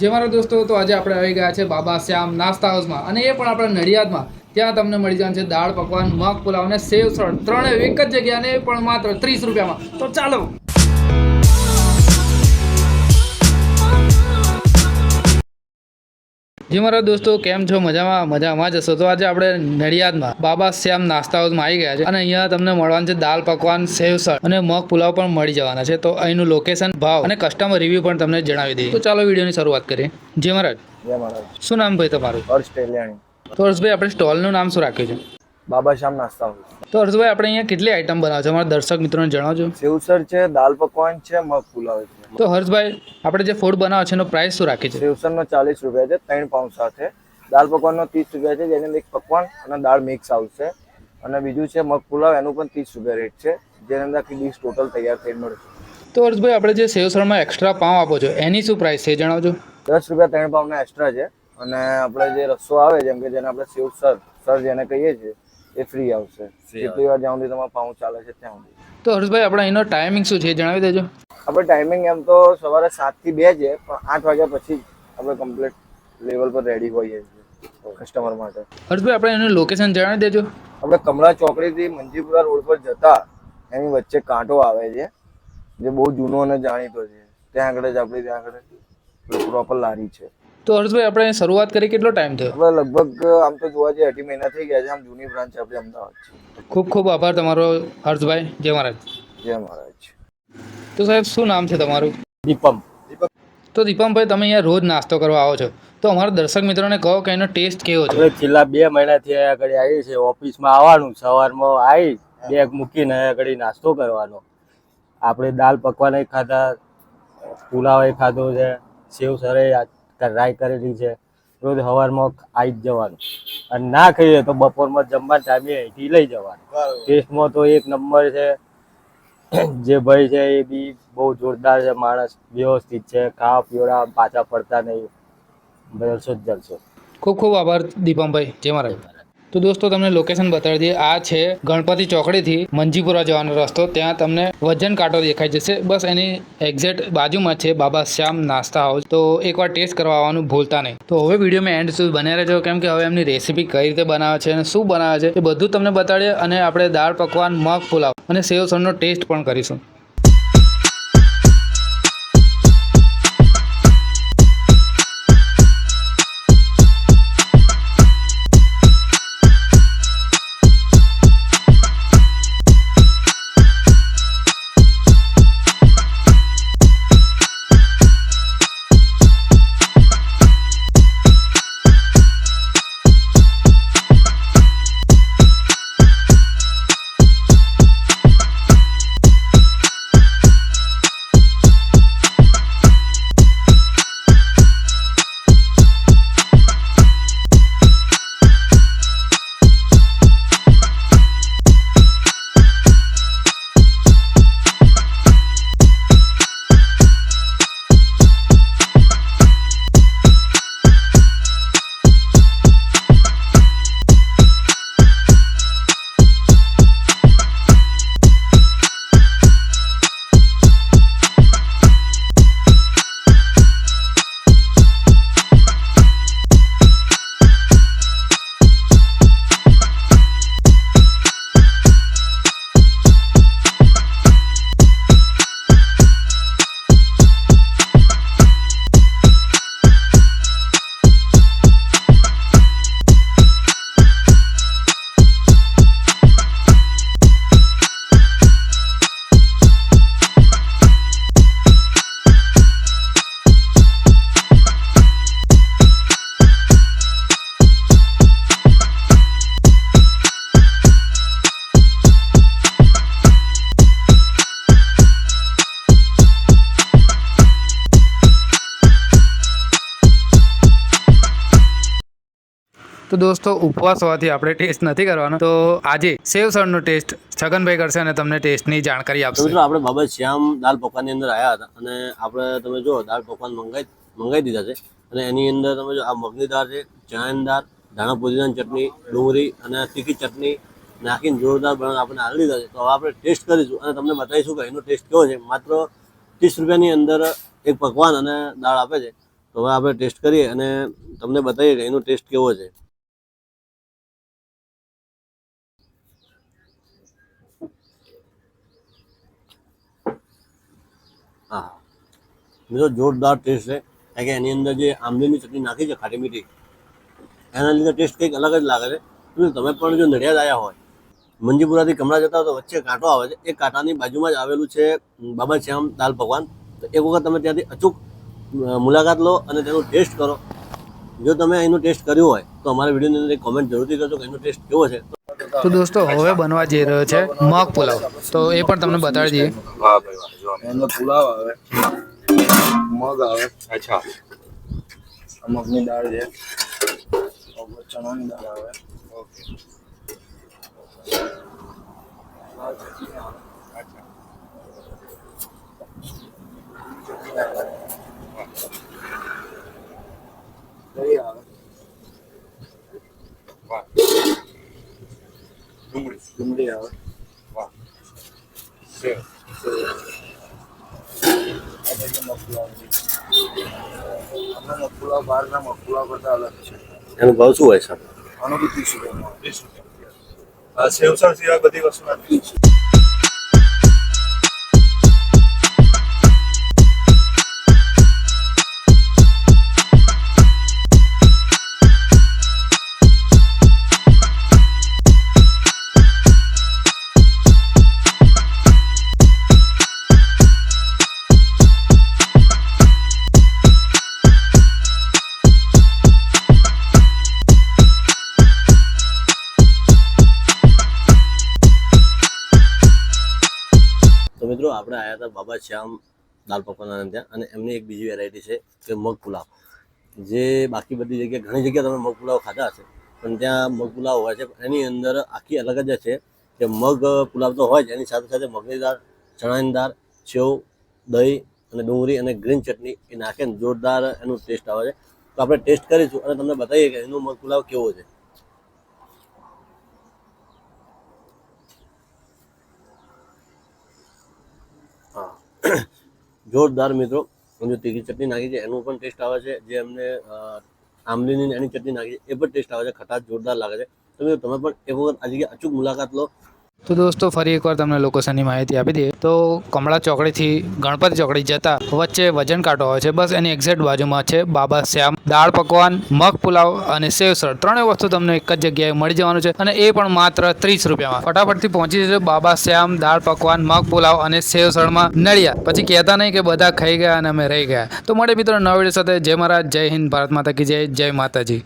જે મારા દોસ્તો તો આજે આપણે આવી ગયા છે બાબા શ્યામ નાસ્તા હાઉસમાં. અને એ પણ આપણા નડિયાદમાં. ત્યાં તમને મળી જવાનું છે દાળ પકવાન, મગ પુલાવ અને સેવ સળ ત્રણે એક જ જગ્યાને પણ માત્ર ત્રીસ રૂપિયામાં. તો ચાલો. જી મારા દોસ્તો કેમ છો? મજામાં મજામાં જ હશો. તો આજે આપણે નડિયાદમાં બાબા શ્યામ નાસ્તા હાઉસમાં આવી ગયા છે અને અહીંયા તમને મળવાનું છે દાલ પકવાન સેવસળ અને મગ પુલાવ પણ મળી જવાના છે. તો અહીંનું લોકેશન ભાવ અને કસ્ટમર રિવ્યુ પણ તમને જણાવી દઈએ. તો ચાલો વિડીયોની શરૂઆત કરીએ. જી મહારાજ. શું નામ ભાઈ તમારું? હર્ષ ભાઈ આપણે સ્ટોલનું નામ શું રાખ્યું છે? બાબા શ્યામ નાસ્તા હાઉસ તો હર્ષભાઈ આપણે અહીંયા કેટલી આઈટમ બનાવો છો? અમારા દર્શક મિત્રોને જણાવજો. સેવસર છે દાલ પકવાન છે મગ પુલાવ છે. તો હર્ષભાઈ આપણે જે ફૂડ બનાવો છે એનો પ્રાઇસ શું રાખી છે? સેવસરનો ચાલીસ રૂપિયા છે ત્રણ પાઉન્ડ સાથે. દાલ પકવાનનો ત્રીસ રૂપિયા છે જેની અંદર એક પકવાન અને દાળ મિક્સ આવશે અને બીજું છે મગ પુલાવ એનું પણ ત્રીસ રૂપિયા રેટ છે જેની અંદર આખી ડીશ ટોટલ તૈયાર થઈ મળશે તો હર્ષભાઈ આપણે જે સેવસરમાં એક્સ્ટ્રા પાઉં આપો છો એની શું પ્રાઇસ છે જણાવજો. દસ રૂપિયા ત્રણ પાઉંના એક્સ્ટ્રા છે. અને આપણે જે રસ્સો આવે જેમ કે જેને આપણે સેવસર સર જેને કહીએ છીએ એ ફ્રી આવશે. જેટલી વાર જ્યાં સુધી તમારો પાઉં ચાલે છે ત્યાં સુધી. તો હર્ષભાઈ આપણે એનો ટાઈમિંગ શું છે જણાવી દેજો. આપણે ટાઈમિંગ એમ તો સવારે સાતથી બે છે પણ આઠ વાગ્યા પછી જ આપણે કમ્પ્લીટ લેવલ પર રેડી હોઈએ છીએ કસ્ટમર માટે. હર્ષભાઈ આપણે એનું લોકેશન જણાવી દેજો. આપણે કમળા ચોકડીથી મંજીપુરા રોડ પર જતા એની વચ્ચે કાંટો આવે છે જે બહુ જૂનો અને જાણીતો છે. ત્યાં આગળ જ આપણી ત્યાં આગળ પ્રોપર લારી છે. તો હર્ષભાઈ આપણે શરૂઆત કરી કેટલો ટાઈમ થયો? હવે લગભગ આમ તો જોવા જઈએ અઢી મહિના થઈ ગયા છે. આમ જૂની બ્રાન્ચ આપણી અમદાવાદ છે. ખૂબ ખૂબ આભાર તમારો હર્ષભાઈ જય મહારાજ. જય મહારાજ. તો સાહેબ શું નામ છે તમારું? દીપમ. તો દીપમભાઈ તમે અહીંયા રોજ નાસ્તો કરવા આવો છો. તો અમારા દર્શક મિત્રોને કહો કે એનો ટેસ્ટ કેવો છે? છેલ્લા બે મહિનાથી અહીંયા આગળ આવી છે ઓફિસમાં આવવાનું સવારમાં આવી બેગ મૂકીને અહીંયા આગળ નાસ્તો કરવાનો. આપણે દાલ પકવાન ખાધા પુલાવ ખાધો છે સેવ સરે રાઈ કરેલી છે રોજ સવારમાં આવી જ જવાનું. અને ના ખાઈએ તો બપોરમાં જમવા ટાઈમે અહીંથી લઈ જવાનું. ટેસ્ટમાં તો એક નંબર છે જે ભાઈ છે એ બી બહુ જોરદાર છે માણસ વ્યવસ્થિત છે ખાવા પીવડા પાછા પડતા નહીં. જલસો જ જલસો ખૂબ ખૂબ આભાર દીપમભાઈ. જય મહારાજ તો દોસ્તો, તમને લોકેશન બતાવી દઈએ. આ છે ગણપતિ ચોકડીથી મંજીપુરા જવાનો રસ્તો. ત્યાં તમને વજન કાંટો દેખાઈ જશે. બસ એની એક્ઝેક્ટ બાજુમાં છે બાબા શ્યામ નાસ્તા હાઉસ તો એકવાર ટેસ્ટ કરવા આવવાનું ભૂલતા નહીં. તો હવે વિડીયોમાં એન્ડ સુધી બન્યા રહેજો. કેમ કે હવે એમની રેસીપી કઈ રીતે બનાવે છે અને શું બનાવે છે એ બધું તમને બતાડીએ અને આપણે દાળ પકવાન મગ પુલાવ અને સેવ સણનો ટેસ્ટ પણ કરીશું. તો દોસ્તો ઉપવાસ હોવાથી આપણે ટેસ્ટ નથી કરવાનો. તો આજે સેવ સળનો ટેસ્ટ છગનભાઈ કરશે અને તમને ટેસ્ટની જાણકારી આપશે. મિત્રો આપણે બાબા શ્યામ દાલ પકવાનની અંદર આવ્યા હતા અને આપણે તમે જો દાલ પકવાન મંગાઈ મંગાવી દીધા છે. અને એની અંદર તમે જો આ મગની દાળ છે ચણાની દાળ ધાણા પુદીનાની ચટણી ડુંગળી અને તીખી ચટણી નાખીને જોરદાર બનાવીને આપણે આલી દીધા છે. તો હવે આપણે ટેસ્ટ કરીશું અને તમને બતાવીશું કે એનો ટેસ્ટ કેવો છે. માત્ર ત્રીસ રૂપિયાની અંદર એક પકવાન અને દાળ આપે છે. તો હવે આપણે ટેસ્ટ કરીએ અને તમને બતાવીએ કે એનો ટેસ્ટ કેવો છે. હા. મિત્રો જોરદાર ટેસ્ટ છે. કારણ કે એની અંદર જે આંબલીની ચટણી નાખી છે, ખાટી મીઠી, એના લીધે ટેસ્ટ કંઈક અલગ જ લાગે છે. તમે પણ જો નડિયાદ આવ્યા હોય, મંજીપુરાથી કમળા જતા તો વચ્ચે કાંટો આવે છે. એ કાંટાની બાજુમાં જ આવેલું છે બાબા શ્યામ દાલ પકવાન. તો એક વખત તમે ત્યાંથી અચૂક મુલાકાત લો અને તેનો ટેસ્ટ કરો. જો તમે એનો ટેસ્ટ કર્યો હોય તો અમારા વિડીયોની અંદર કોમેન્ટ જરૂરથી કરજો કે એનો ટેસ્ટ કેવો છે. તો દોસ્તો હવે બનવા જઈ રહ્યો છે મગ પુલાવ. તો એ પણ તમને બતાવી દઈએ. વાહ ભાઈ વાહ જો એની પુલાવ આવે. મગ આવે. અચ્છા. આ મગની દાળ છે. ચણાની દાળ આવે. ઓકે દહીં આવે વાહ ડુંગળી આવે વાહ સેવ આપણા બહારના મગપુલાવ કરતા અલગ છે એનો ભાવ શું હોય છે? અનુભૂતિ શું સેવસળ સિવાય બધી વસ્તુ મિત્રો આપણે આવ્યા હતા બાબા શ્યામ દાલ પકવાના ત્યાં અને એમની એક બીજી વેરાયટી છે કે મગ પુલાવ. જે બાકી બધી જગ્યાએ ઘણી જગ્યાએ તમે મગ પુલાવ ખાધા હશે, પણ ત્યાં મગ પુલાવ હોય છે એની અંદર આખી અલગ જ છે કે મગ પુલાવ તો હોય જ, એની સાથે સાથે મગની દાળ, ચણાની દાળ, સેવ, દહીં અને ડુંગળી અને ગ્રીન ચટણી એ નાખે ને જોરદાર એનું ટેસ્ટ આવે છે. તો આપણે ટેસ્ટ કરીશું અને તમને બતાવીએ કે એનું મગ પુલાવ કેવો છે. જોરદાર મિત્રો. જો તીખી ચટણી નાખી છે, એનું પણ ટેસ્ટ આવે છે. જે અમને આંબલીની એની ચટણી નાખી છે, એ પણ ટેસ્ટ આવે છે. ખટાશ જોરદાર લાગે છે. તો મિત્રો, તમે પણ એક વખત આ અચૂક મુલાકાત લો. તો દોસ્તો, ફરી એકવાર તમને લોકેશનની માહિતી આપી દઈએ. તો કમળા ચોકડીથી ગણપતિ ચોકડી જતા વચ્ચે વજન કાંટો હોય છે. બસ એની એક્ઝેક્ટ બાજુમાં છે બાબા શ્યામ. દાળ પકવાન, મગ પુલાવ અને સેવસળ ત્રણેય વસ્તુ તમને એક જ જગ્યાએ મળી જવાનું છે અને એ પણ માત્ર ત્રીસ રૂપિયામાં. ફટાફટથી પહોંચી જજો બાબા શ્યામ, દાળ પકવાન, મગ પુલાવ અને સેવસળમાં નળિયા પછી કહેતા નહીં કે બધા ખાઈ ગયા અને અમે રહી ગયા. તો મળે મિત્રો નવા વીડિયો સાથે. જય મહારાજ, જય હિન્દ, ભારત માતા કી જય જય માતાજી.